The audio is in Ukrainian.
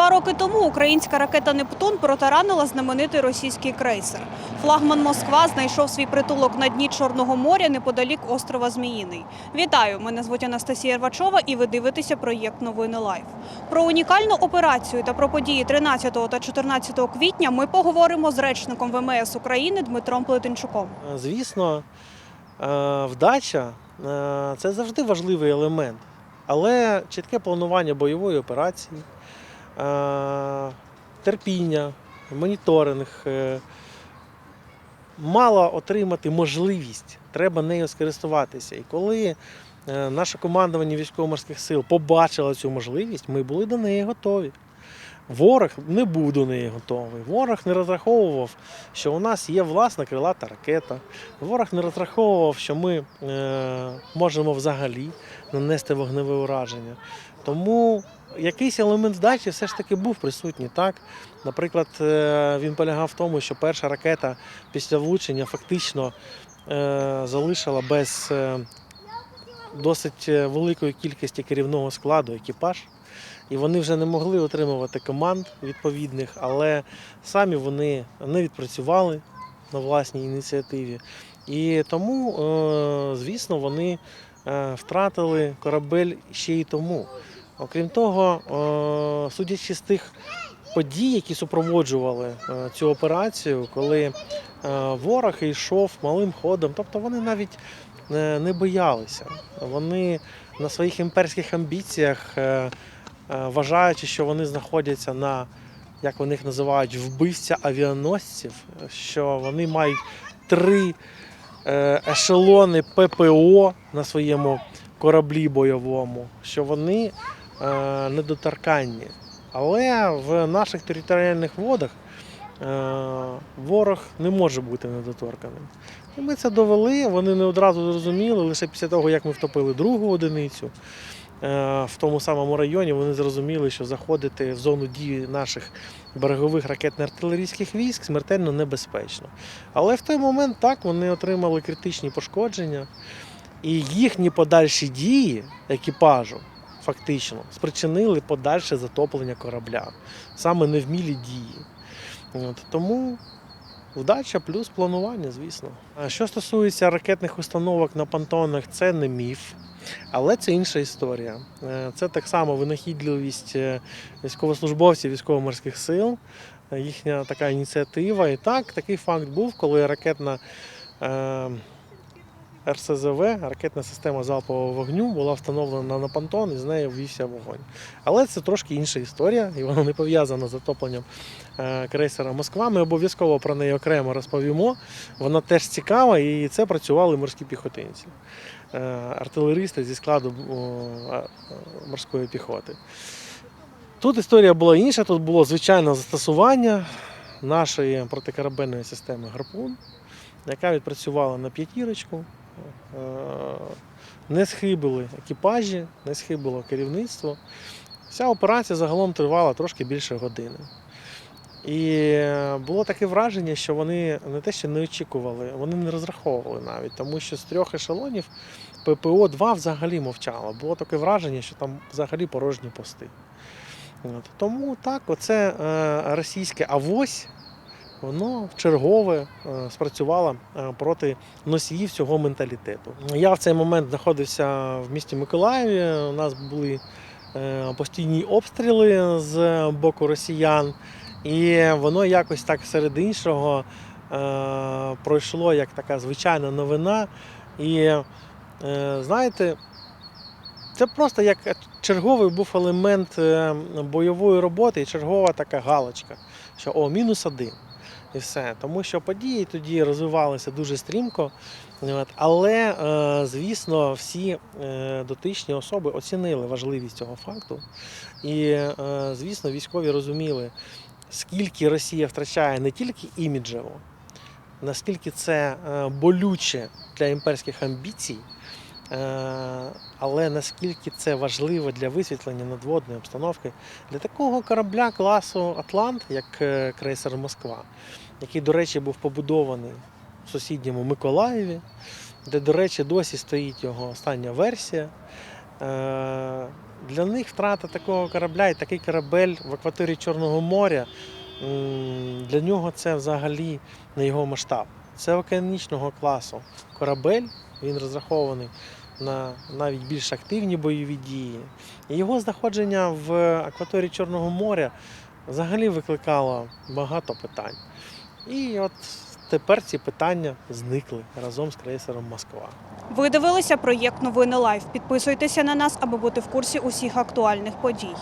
Два роки тому українська ракета Нептун протаранила знаменитий російський крейсер. Флагман Москва знайшов свій притулок на дні Чорного моря неподалік острова Зміїний. Вітаю! Мене звуть Анастасія Рвачова, і ви дивитеся проєкт Новини Лайв. Про унікальну операцію та про події 13 та 14 квітня ми поговоримо з речником ВМС України Дмитром Плетенчуком. Е, Звісно, е, вдача е, це завжди важливий елемент, але чітке планування бойової операції, терпіння, моніторинг е, мало отримати можливість, треба нею скористуватися. І коли е, наше командування військово-морських сил побачило цю можливість, ми були до неї готові. Ворог не був до неї готовий. Ворог не розраховував, що у нас є власна крилата ракета. Ворог не розраховував, що ми е, можемо взагалі нанести вогневе ураження. Тому якийсь елемент здачі все ж таки був присутній. Так? Наприклад, е, він полягав в тому, що перша ракета після влучення фактично е, залишила без е, досить великої кількості керівного складу екіпаж. І вони вже не могли отримувати команд відповідних, але самі вони не відпрацювали на власній ініціативі. І тому, звісно, вони втратили корабель ще й тому. Окрім того, е, судячи з тих подій, які супроводжували е, цю операцію, коли е, ворог йшов малим ходом, тобто вони навіть не боялися. Вони на своїх імперських амбіціях, вважаючи, що вони знаходяться на як вони їх називають, вбивця авіаносців, що вони мають три ешелони ППО на своєму кораблі бойовому, що вони недоторканні. Але в наших територіальних водах е, ворог не може бути недоторканим. І ми це довели, вони не одразу зрозуміли, лише після того, як ми втопили другу одиницю. е, В тому самому районі вони зрозуміли, що заходити в зону дії наших берегових ракетно-артилерійських військ смертельно небезпечно. Але в той момент так вони отримали критичні пошкодження, і їхні подальші дії екіпажу фактично спричинили подальше затоплення корабля, саме невмілі дії. От, тому вдача плюс планування, звісно. А що стосується ракетних установок на понтонах, це не міф. Але це інша історія. Е, Це так само винахідливість е, військовослужбовців військово-морських сил, е, їхня така ініціатива. І так, такий факт був, коли ракетна РСЗВ, ракетна система залпового вогню, була встановлена на понтон і з нею ввівся вогонь. Але це трошки інша історія, і вона не пов'язана з затопленням е, крейсера Москва. Ми обов'язково про неї окремо розповімо. Вона теж цікава, і це працювали морські піхотинці, е, артилеристи зі складу морської піхоти. Тут історія була інша, тут було звичайне застосування нашої протикорабельної системи Гарпун, яка відпрацювала на п'ятірочку. Е, Не схибили екіпажі, не схибило керівництво. Вся операція загалом тривала трошки більше години. І е, було таке враження, що вони не те, що не очікували, вони не розраховували навіть, тому що з трьох ешелонів ППО-2 взагалі мовчало. Було таке враження, що там взагалі порожні пости. От. Тому так, оце е, російське авось, воно чергове е, спрацювало е, проти носіїв цього менталітету. Я в цей момент знаходився в місті Миколаєві. У нас були е, постійні обстріли з боку росіян, і воно якось так серед іншого пройшло як така звичайна новина. І знаєте, це просто як черговий був елемент бойової роботи і чергова така галочка, що о, мінус один. І все. Тому що події тоді розвивалися дуже стрімко. Але, е, звісно, всі е, дотичні особи оцінили важливість цього факту. І, е, звісно, військові розуміли, скільки Росія втрачає не тільки іміджево, наскільки це болюче для імперських амбіцій. Е, Але наскільки це важливо для висвітлення надводної обстановки для такого корабля класу Атлант, як е, крейсер Москва, який, до речі, був побудований в сусідньому Миколаєві, де, до речі, досі стоїть його остання версія. Е, для них втрата такого корабля і такий корабель в акваторії Чорного моря для нього це взагалі не його масштаб. Це океанічного класу корабель. Він розрахований на навіть більш активні бойові дії. Його знаходження в акваторії Чорного моря взагалі викликало багато питань. І от тепер ці питання зникли разом з крейсером Москва. Ви дивилися проєкт Новини Лайф. Підписуйтеся на нас, аби бути в курсі усіх актуальних подій.